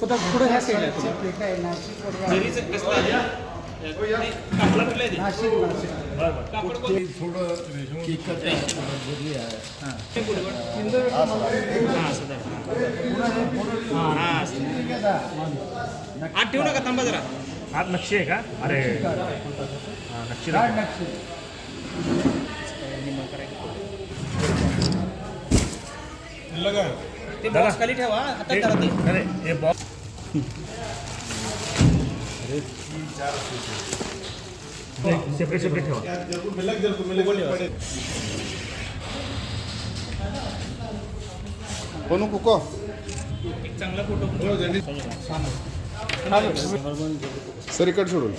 पुढं पुढं ह्या साईडला आहे. पीठ आहे नाशिक वगैरे. जरीचं कसलं आहे? नाही, कापड कुठलं आहे ते? नाशिक नाशिक कापड कोण- ते गुडगुड. हा, असं धरा. हा, हा, असं. आत ठेवू नका थांबा जरा आत नक्षी आहे का अरे हा, नक्षी दाखव. ते बॉक्स खाली ठेवा हातात हे- धरा ते अरे हे बॉक्स सेपरेट सेपरेट ठेवा बनू कुको एक चांगला फोटो सर इकडे सोडून.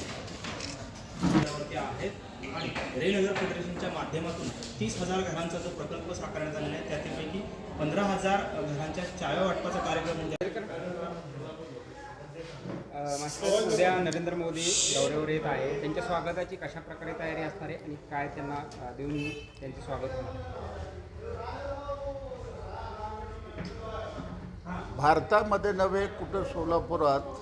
आहेत आणि रेनगर फेडरेशनच्या माध्यमातून तीस हजार घरांचा जो प्रकल्प साकारण्यात आलेला आहे त्यापैकी पंधरा हजार घरांच्या चाव्या वाटपाचा कार्यक्रम मास्टर उद्या नरेंद्र मोदी दौऱ्यावर येत आहे त्यांच्या स्वागताची कशा प्रकारे तयारी असणार आहे आणि काय त्यांना देऊन त्यांचे स्वागत होणार भारतामध्ये नव्हे कुठं सोलापुरात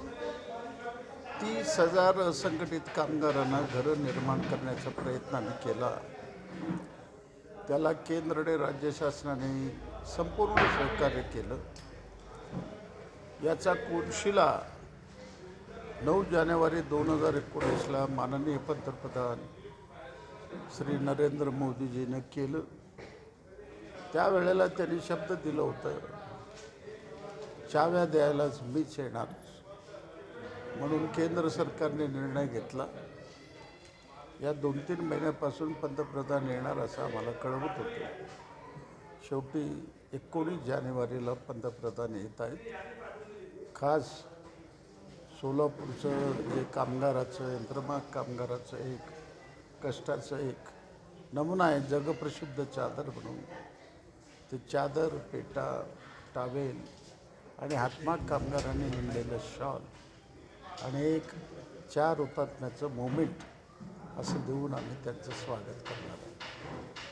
तीस हजार असंघटित कामगारांना घरं निर्माण करण्याचा प्रयत्न आम्ही केला. त्याला केंद्र आणि राज्य शासनाने संपूर्ण सहकार्य केलं. याचा कोनशिला नऊ जानेवारी दोन हजार एकोणीसला माननीय पंतप्रधान श्री नरेंद्र मोदीजीनं केलं. त्यावेळेला त्यांनी शब्द दिलं होतं चाव्या द्यायलाच मीच येणार. म्हणून केंद्र सरकारने निर्णय घेतला. या दोन तीन महिन्यापासून पंतप्रधान येणार असं आम्हाला कळवत होते. शेवटी एकोणीस जानेवारीला पंतप्रधान येत आहेत. खास सोलापूरचं जे कामगाराचं यंत्रमाग कामगाराचं एक कष्टाचं एक नमुना आहे जगप्रसिद्ध चादर म्हणून. ते चादर पेटा टावेल आणि हातमाग कामगारांनी विणलेलं शॉल आणि एक चार हुतात्म्याचं मोमेंट असं देऊन आम्ही त्यांचं स्वागत करणार आहोत.